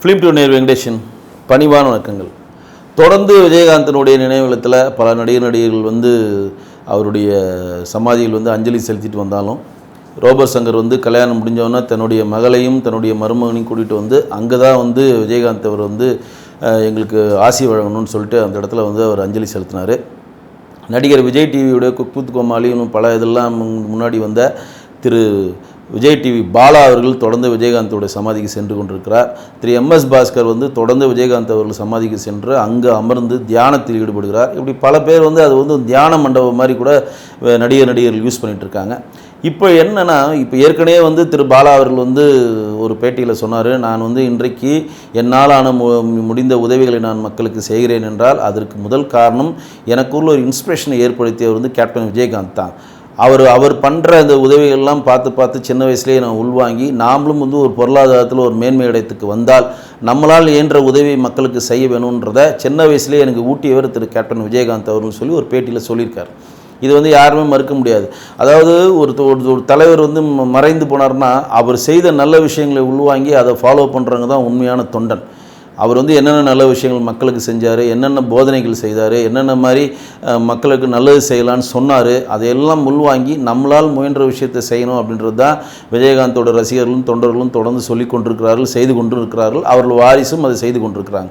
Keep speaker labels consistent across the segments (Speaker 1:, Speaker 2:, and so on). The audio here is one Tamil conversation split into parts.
Speaker 1: ஃபிலிம் டூ நேர் வெங்கடேஷன் பணிவான வணக்கங்கள். தொடர்ந்து விஜயகாந்தனுடைய நினைவுகளத்தில் பல நடிகர் நடிகர்கள் வந்து அவருடைய சமாதியில் வந்து அஞ்சலி செலுத்திட்டு வந்தாலும் ரோபர் சங்கர் வந்து கல்யாணம் முடிஞ்சவொன்னே தன்னுடைய மகளையும் தன்னுடைய மருமகனையும் கூட்டிகிட்டு வந்து அங்கே தான் வந்து விஜயகாந்த் அவர் வந்து எங்களுக்கு ஆசி வழங்கணும்னு சொல்லிட்டு அந்த இடத்துல வந்து அவர் அஞ்சலி செலுத்தினார். நடிகர் விஜய் டிவியுடைய குக்புத் கோமாளி பல இதெல்லாம் முன்- முன்னாடி வந்த திரு விஜய் டிவி பாலா அவர்கள் தொடர்ந்து விஜயகாந்தோட சமாதிக்கு சென்று கொண்டிருக்கிறார். திரு எம்எஸ் பாஸ்கர் வந்து தொடர்ந்து விஜயகாந்த் அவர்கள் சமாதிக்கு சென்று அங்கு அமர்ந்து தியானத்தில் ஈடுபடுகிறார். இப்படி பல பேர் வந்து அது வந்து தியான மண்டபம் மாதிரி கூட நடிகர் நடிகர்கள் யூஸ் பண்ணிட்டு இருக்காங்க இப்போ என்னென்னா இப்போ ஏற்கனவே வந்து திரு பாலா அவர்கள் வந்து ஒரு பேட்டியில் சொன்னார் நான் வந்து இன்றைக்கு என்னாலான மு- முடிந்த உதவிகளை நான் மக்களுக்கு செய்கிறேன் என்றால் அதற்கு முதல் காரணம் எனக்குள்ள ஒரு இன்ஸ்பிரேஷனை ஏற்படுத்தியவர் வந்து கேப்டன் விஜயகாந்த் தான். அவர் அவர் பண்ணுற அந்த உதவிகள்லாம் பார்த்து பார்த்து சின்ன வயசுலேயே நான் உள்வாங்கி நாமளும் வந்து ஒரு பொருளாதாரத்தில் ஒரு மேன்மை இடத்துக்கு வந்தால் நம்மளால் இயன்ற உதவி மக்களுக்கு செய்ய வேணுன்றத சின்ன வயசுலேயே எனக்கு ஊட்டியவர் திரு கேப்டன் விஜயகாந்த் அவர்கள் சொல்லி ஒரு பேட்டியில் சொல்லியிருக்கார். இது வந்து யாருமே மறுக்க முடியாது. அதாவது ஒரு ஒரு- தலைவர் வந்து ம- மறைந்து போனார்னா அவர் செய்த நல்ல விஷயங்களை உள்வாங்கி அதை ஃபாலோ பண்ணுறவங்க தான் உண்மையான தொண்டன். அவர் வந்து என்னென்ன நல்ல விஷயங்கள் மக்களுக்கு செஞ்சார் என்னென்ன போதனைகள் செய்தார் என்னென்ன மாதிரி மக்களுக்கு நல்லது செய்யலான்னு சொன்னார் அதையெல்லாம் உள்வாங்கி நம்மளால் முயன்ற விஷயத்தை செய்யணும் அப்படின்றது தான் விஜயகாந்தோட ரசிகர்களும் தொண்டர்களும் தொடர்ந்து சொல்லி கொண்டிருக்கிறார்கள் செய்து கொண்டு இருக்கிறார்கள் அவர்கள் வாரிசும் அதை செய்து கொண்டிருக்கிறாங்க.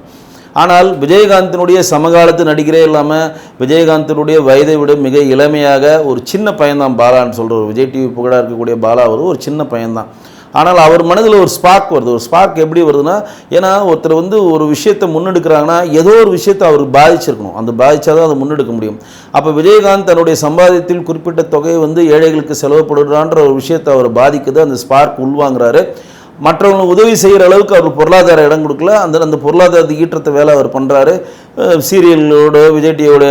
Speaker 1: ஆனால் விஜயகாந்தினுடைய சமகாலத்து நடிகரே இல்லாமல் விஜயகாந்தினுடைய வயதை விட மிக இளமையாக ஒரு சின்ன பையன்தான் பாலான்னு சொல்கிற ஒரு விஜய் டிவி புகழாக இருக்கக்கூடிய பாலா அவர் ஒரு சின்ன பையன்தான். ஆனால் அவர் மனதில் ஒரு ஸ்பார்க் வருது. ஒரு ஸ்பார்க் எப்படி வருதுன்னா ஏன்னா ஒருத்தர் வந்து ஒரு விஷயத்தை முன்னெடுக்கிறாங்கன்னா ஏதோ ஒரு விஷயத்தை அவருக்கு பாதிச்சிருக்கணும். அந்த பாதிச்சாதான் அதை முன்னெடுக்க முடியும். அப்போ விஜயகாந்த் தன்னுடைய சம்பாதியத்தில் குறிப்பிட்ட தொகையை வந்து ஏழைகளுக்கு செலவுப்படுறான்ற ஒரு விஷயத்தை அவர் பாதிக்குது. அந்த ஸ்பார்க் உள்வாங்குறாரு. மற்றவங்களுக்கு உதவி செய்கிற அளவுக்கு அவர் பொருளாதார இடம் கொடுக்கல. அந்த அந்த பொருளாதாரத்துக்கு ஈற்றத்தை வேலை அவர் பண்ணுறாரு சீரியலோட விஜய் டிவியோட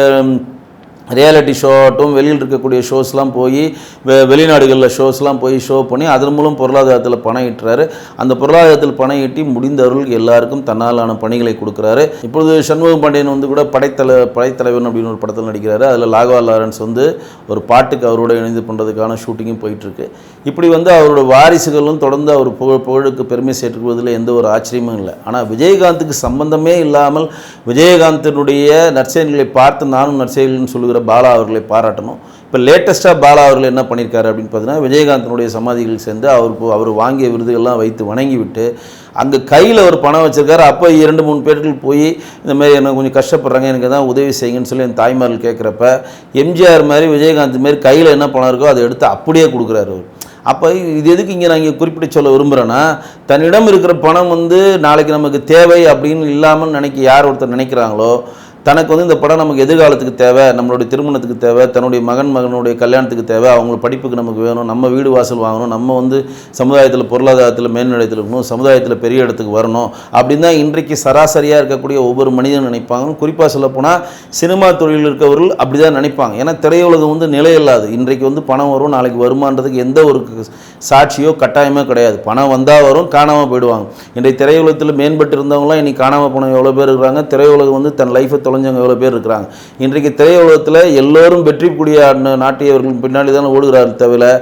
Speaker 1: ரியாலிட்டி ஷோ ஆகட்டும் வெளியில் இருக்கக்கூடிய ஷோஸ்லாம் போய் வெ வெளிநாடுகளில் ஷோஸ்லாம் போய் ஷோ பண்ணி அதன் மூலம் பொருளாதாரத்தில் பணம் ஈட்டுறாரு. அந்த பொருளாதாரத்தில் பணம் ஈட்டி முடிந்தவர்கள் எல்லாருக்கும் தன்னாலான பணிகளை கொடுக்குறாரு. இப்பொழுது சண்முகம் பாண்டியன் வந்து கூட படைத்தலை படைத்தலைவன் அப்படின்னு ஒரு படத்தில் நடிக்கிறாரு. அதில் லாகவா லாரன்ஸ் வந்து ஒரு பாட்டுக்கு அவரோட இணைந்து பண்ணுறதுக்கான ஷூட்டிங்கும் போயிட்டுருக்கு. இப்படி வந்து அவரோட வாரிசுகளும் தொடர்ந்து அவர் புகழ் புகழுக்கு பெருமை சேர்த்துக்குவதில் எந்த ஒரு ஆச்சரியமும் இல்லை. ஆனால் விஜயகாந்துக்கு சம்பந்தமே இல்லாமல் விஜயகாந்தினுடைய நற்செயல்களை பார்த்து நானும் நற்செயல்னு இருக்கிற பாலா அவர்களை பாராட்டணும். இப்போ லேட்டஸ்ட்டாக பாலா அவர்கள் என்ன பண்ணியிருக்காரு அப்படின்னு பார்த்தீங்கன்னா விஜயகாந்தனுடைய சமாதிகள் சேர்ந்து அவர் போ- அவர் வாங்கிய விருதுகள்லாம் வைத்து வணங்கி விட்டு அங்கே கையில் அவர் பணம் வச்சுருக்காரு. அப்போ இரண்டு மூணு பேர்கள் போய் இந்த மாதிரி எனக்கு கொஞ்சம் கஷ்டப்படுறாங்க எனக்கு தான் உதவி செய்யுங்கன்னு சொல்லி என் தாய்மார்கள் கேட்குறப்ப எம்ஜிஆர் மாதிரி விஜயகாந்த் மாதிரி கையில் என்ன பணம் இருக்கோ அதை எடுத்து அப்படியே கொடுக்குறாரு அவர். அப்போ இது எதுக்கு இங்கே நான் இங்கே குறிப்பிட்டு சொல்ல விரும்புகிறேன்னா தன்னிடம் இருக்கிற பணம் வந்து நாளைக்கு நமக்கு தேவை அப்படின்னு இல்லாமல் நினைக்க யார் ஒருத்தர் நினைக்கிறாங்களோ தனக்கு வந்து இந்த படம் நமக்கு எதிர்காலத்துக்கு தேவை நம்மளுடைய திருமணத்துக்கு தேவை தன்னுடைய மகன் மகனுடைய கல்யாணத்துக்கு தேவை அவங்க படிப்புக்கு நமக்கு வேணும் நம்ம வீடு வாசல் வாங்கணும் நம்ம வந்து சமுதாயத்தில் பொருளாதாரத்தில் மேல்நிலையத்தில் இருக்கணும் சமுதாயத்தில் பெரிய இடத்துக்கு வரணும் அப்படின்னு தான் இன்றைக்கு சராசரியாக இருக்கக்கூடிய ஒவ்வொரு மனிதனும் நினைப்பாங்க. குறிப்பாக சொல்லப்போனால் சினிமா தொழிலில் இருக்கவர்கள் அப்படி தான் நினைப்பாங்க. ஏன்னா திரையுலகம் வந்து நிலையில்லாது. இன்றைக்கு வந்து பணம் வரும் நாளைக்கு வருமானதுக்கு எந்த ஒரு சாட்சியோ கட்டாயமோ கிடையாது. பணம் வந்தால் வரும் காணாமல் போயிடுவாங்க. இன்றைக்கு திரையுலகத்தில் மேம்பட்டு இருந்தவங்களாம் இன்னைக்கு காணாமல் போன எவ்வளோ பேர் இருக்கிறாங்க? திரையுலகம் வந்து தன் லைஃபை தொலைஞ்சவங்க எவ்வளோ பேர் இருக்கிறாங்க. இன்றைக்கு திரையுலகத்தில் எல்லோரும் வெற்றி கூடிய நாட்டியவர்கள் பின்னாடி தான் ஓடுகிறார்கள் தவிர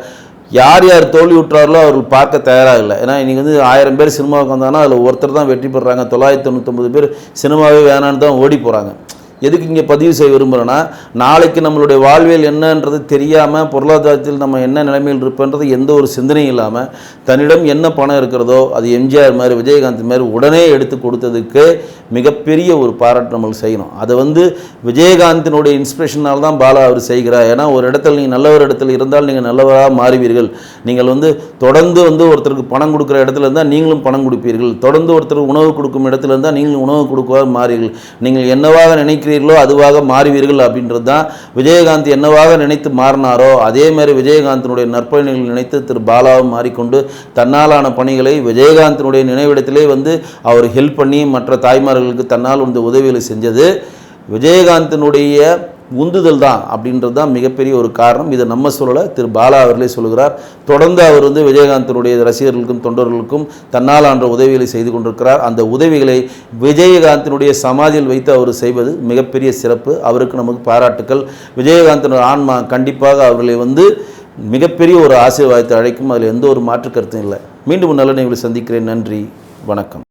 Speaker 1: யார் யார் தோல்வி விட்டுறார்களோ அவர்கள் பார்க்க தயாராக இல்லை. ஏன்னா இன்றைக்கி வந்து ஆயிரம் பேர் சினிமாவுக்கு வந்தாங்கன்னா அதில் ஒருத்தர் தான் வெற்றி பெறுறாங்க. தொள்ளாயிரத்தி தொண்ணூற்றொம்பது பேர் சினிமாவே வேணான்னு தான் ஓடி போகிறாங்க எதுக்கு இங்கே பதிவு செய்ய விரும்புகிறேன்னா நாளைக்கு நம்மளுடைய வாழ்வியல் என்னன்றது தெரியாமல் பொருளாதாரத்தில் நம்ம என்ன நிலைமையில் இருப்போன்றது எந்த ஒரு சிந்தனையும் இல்லாமல் தன்னிடம் என்ன பணம் இருக்கிறதோ அது எம்ஜிஆர் மாதிரி விஜயகாந்த் மாதிரி உடனே எடுத்து கொடுத்ததுக்கு மிகப்பெரிய ஒரு பாராட்டு நம்மளுக்கு செய்யணும். அதை வந்து விஜயகாந்தினுடைய இன்ஸ்பிரேஷனால் தான் பாலா அவர் செய்கிறார். ஏன்னா ஒரு இடத்துல நீங்கள் நல்ல ஒரு இடத்துல இருந்தால் நீங்கள் நல்லவராக மாறுவீர்கள். நீங்கள் வந்து தொடர்ந்து வந்து ஒருத்தருக்கு பணம் கொடுக்குற இடத்துல இருந்தால் நீங்களும் பணம் கொடுப்பீர்கள். தொடர்ந்து ஒருத்தர் உணவு கொடுக்கும் இடத்துல இருந்தால் நீங்களும் உணவு கொடுக்குவார் மாறீர்கள் நீங்கள் என்னவாக நினைக்கிறீர்கள் அதுவாக மாறுவீர்கள் அப்படின்றது தான் விஜயகாந்த் என்னவாக நினைத்து மாறினாரோ அதே மாதிரி விஜயகாந்தினுடைய நற்பயணிகள் நினைத்து திரு பாலாவும் மாறிக்கொண்டு தன்னாலான பணிகளை விஜயகாந்தினுடைய நினைவிடத்திலே வந்து அவர் ஹெல்ப் பண்ணி மற்ற தாய்மார்களுக்கு தன்னால் வந்து உதவிகளை செஞ்சது. விஜயகாந்தினுடைய உந்துதல் தான் அப்படின்றது தான் மிகப்பெரிய ஒரு காரணம். இதை நம்ம சொல்லலை திரு பாலா அவர்களே சொல்கிறார் தொடர்ந்து அவர் வந்து விஜயகாந்தினுடைய ரசிகர்களுக்கும் தொண்டர்களுக்கும் தன்னால் ஆன்ற உதவிகளை செய்து கொண்டிருக்கிறார். அந்த உதவிகளை விஜயகாந்தினுடைய சமாதியில் வைத்து அவர் செய்வது மிகப்பெரிய சிறப்பு. அவருக்கு நமக்கு பாராட்டுக்கள். விஜயகாந்தினுடைய ஆன்மா கண்டிப்பாக அவர்களை வந்து மிகப்பெரிய ஒரு ஆசீர்வாதத்தை அழைக்கும். அதில் எந்த ஒரு மாற்று கருத்தும் இல்லை. மீண்டும் நல்ல நிகழ்வை சந்திக்கிறேன். நன்றி. வணக்கம்.